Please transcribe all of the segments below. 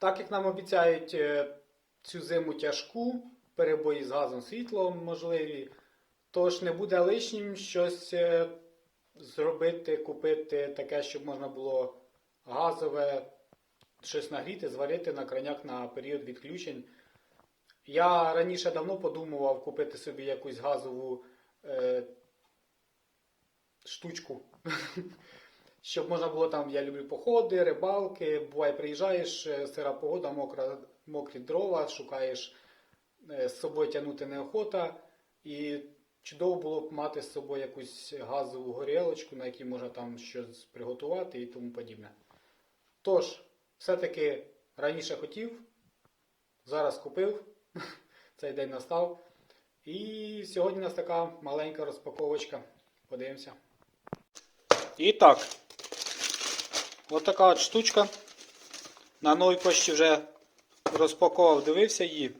Так як нам обіцяють е, цю зиму тяжку, перебої з газом світлом можливі, тож не буде лишнім щось е, зробити, купити таке, щоб можна було газове щось нагріти, зварити на краняк на період відключень. Я раніше давно подумував купити собі якусь газову е, штучку. Щоб можна було там, я люблю походи, рибалки. Буває, приїжджаєш, е, сира погода, мокра, мокрі дрова, шукаєш е, з собою тягнути неохота. І чудово було б мати з собою якусь газову горілочку, на якій можна там щось приготувати і тому подібне. Тож, все-таки раніше хотів, зараз купив, цей день настав. І сьогодні у нас така маленька розпаковочка. Подивимося. І так. Ось така от штучка. На новій пошті вже розпаковував, дивився її,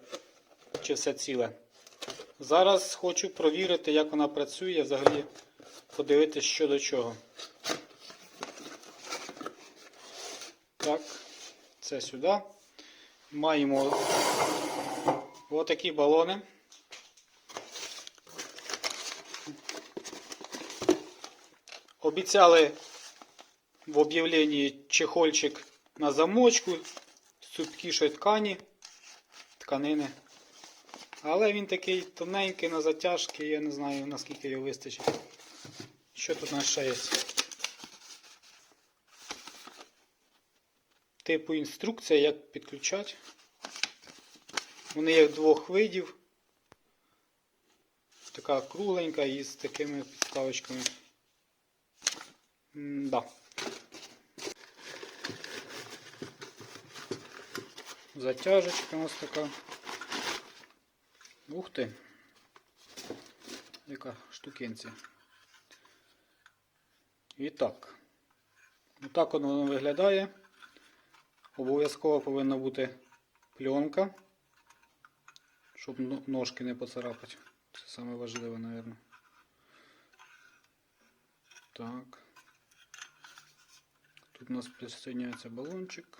чи все ціле. Зараз хочу провірити, як вона працює, взагалі подивитися, що до чого. Так, це сюди. Маємо отакі балони. Обіцяли в об'явленні чехольчик на замочку з цупкішої ткані, тканини. Але він такий тоненький на затяжки, я не знаю наскільки його вистачить. Що тут у нас ще є? Типу інструкція, як підключати. Вони є двох видів. Така кругленька і з такими підставочками. Да. Затяжечка у нас така. Ух ти. Яка штукенція. І так. Отак воно виглядає. Обов'язково повинна бути пленка, щоб ножки не поцарапати. Це саме важливе, мабуть. Так. Тут у нас присоединяется баллончик.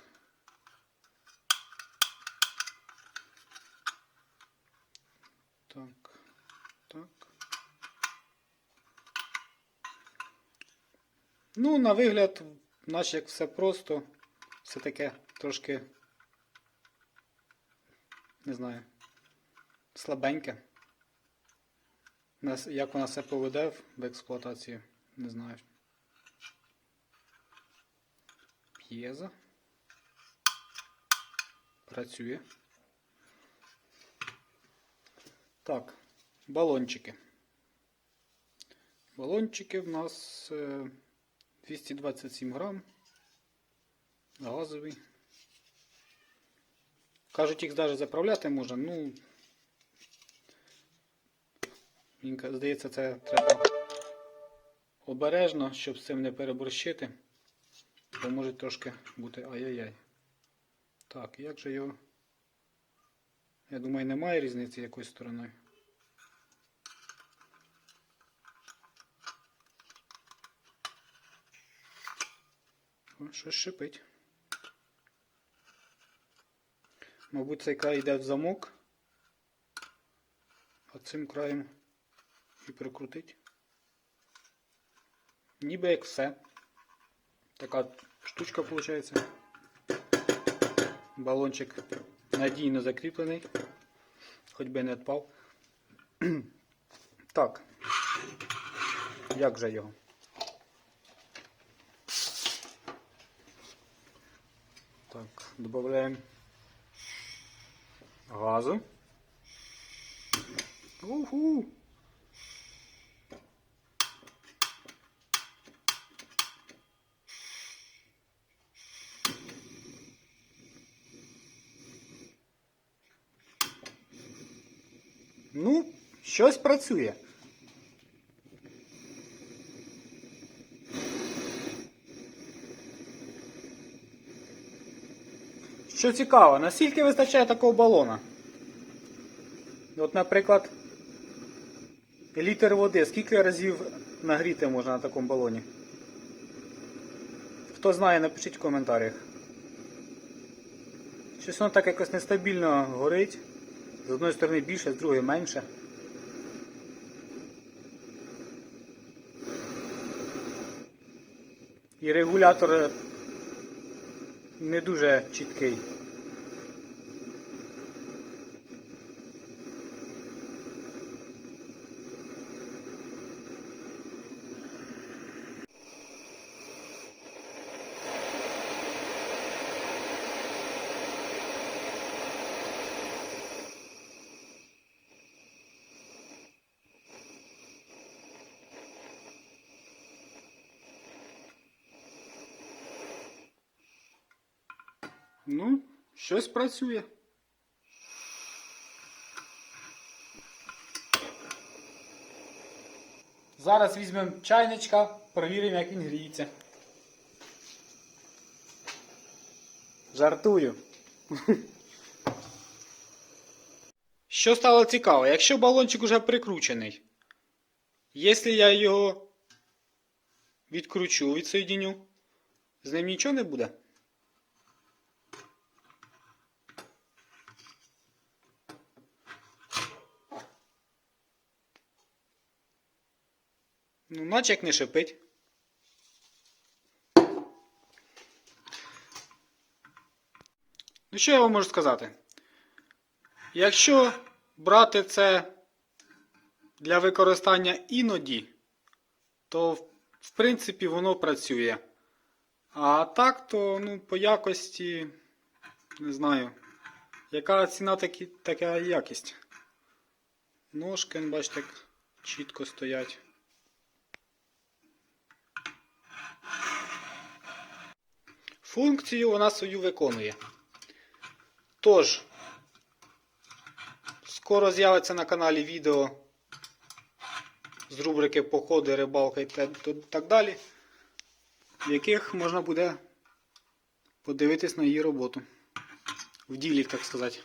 Так, так. Ну, на вигляд, наче як все просто, все таке трошки, не знаю, слабеньке. Як вона себе поведе в експлуатації, не знаю. П'єза. Працює. Так, балончики. Балончики в нас е, 227 грам. Газовий. Кажуть, їх навіть заправляти можна. Ну, мені здається, це треба обережно, щоб з цим не переборщити. Бо може трошки бути ай-яй-яй. Так, як же його. Я думаю, немає різниці якоюсь стороною. Щось шипить. Мабуть, цей край йде в замок, а цим краєм і прикрутить. Ніби як все. Така штучка виходить. Балончик надійно закріплений, хоч би не відпав. Так, як же його? Так, додаємо газу. Уху! Ну, щось працює. Що цікаво, наскільки вистачає такого балона? От, наприклад, літр води, скільки разів нагріти можна на такому балоні? Хто знає, напишіть в коментарях. Щось воно так якось нестабільно горить. З одної сторони більше, з другої менше. І регулятор е, не дуже чіткий. Ну, щось працює. Зараз візьмемо чайничка, перевіримо, як він гріється. Жартую. Що стало цікаво, якщо балончик уже прикручений, якщо я його відкручу, відсоєдіню, з ним нічого не буде? Ну, наче як не шипить. Ну, що я вам можу сказати? Якщо брати це для використання іноді, то в- принципі воно працює. А так, то ну, по якості, не знаю, яка ціна, такі, така якість. Ножки, бачите, чітко стоять. Функцію вона свою виконує. Тож, скоро з'явиться на каналі відео з рубрики Походи, рибалка і так далі, в яких можна буде подивитись на її роботу. В ділі, так сказати.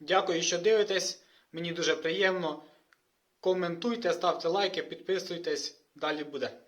Дякую, що дивитесь. Мені дуже приємно. Коментуйте, ставте лайки, підписуйтесь. Далі буде.